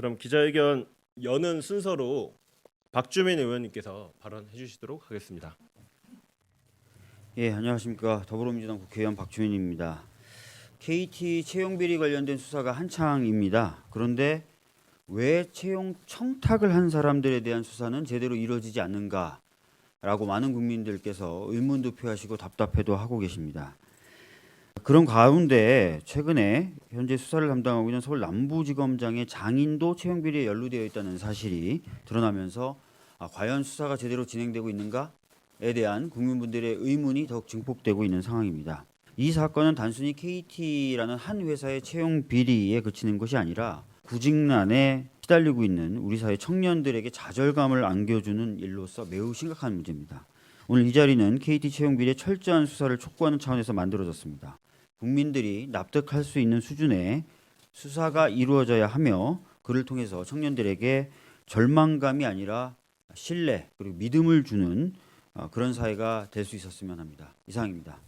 그럼 기자회견 여는 순서로 박주민 의원님께서 발언해 주시도록 하겠습니다. 예, 안녕하십니까. 더불어민주당 국회의원 박주민입니다. KT 채용 비리 관련된 수사가 한창입니다. 그런데 왜 채용 청탁을 한 사람들에 대한 수사는 제대로 이루어지지 않는가라고 많은 국민들께서 의문도 표하시고 답답해도 하고 계십니다. 그런 가운데 최근에 현재 수사를 담당하고 있는 서울 남부지검장의 장인도 채용 비리에 연루되어 있다는 사실이 드러나면서 아, 과연 수사가 제대로 진행되고 있는가에 대한 국민분들의 의문이 더욱 증폭되고 있는 상황입니다. 이 사건은 단순히 KT라는 한 회사의 채용 비리에 그치는 것이 아니라 구직난에 시달리고 있는 우리 사회 청년들에게 좌절감을 안겨주는 일로서 매우 심각한 문제입니다. 오늘 이 자리는 KT 채용 비리의 철저한 수사를 촉구하는 차원에서 만들어졌습니다. 국민들이 납득할 수 있는 수준의 수사가 이루어져야 하며 그를 통해서 청년들에게 절망감이 아니라 신뢰 그리고 믿음을 주는 어, 그런 사회가 될 수 있었으면 합니다. 이상입니다.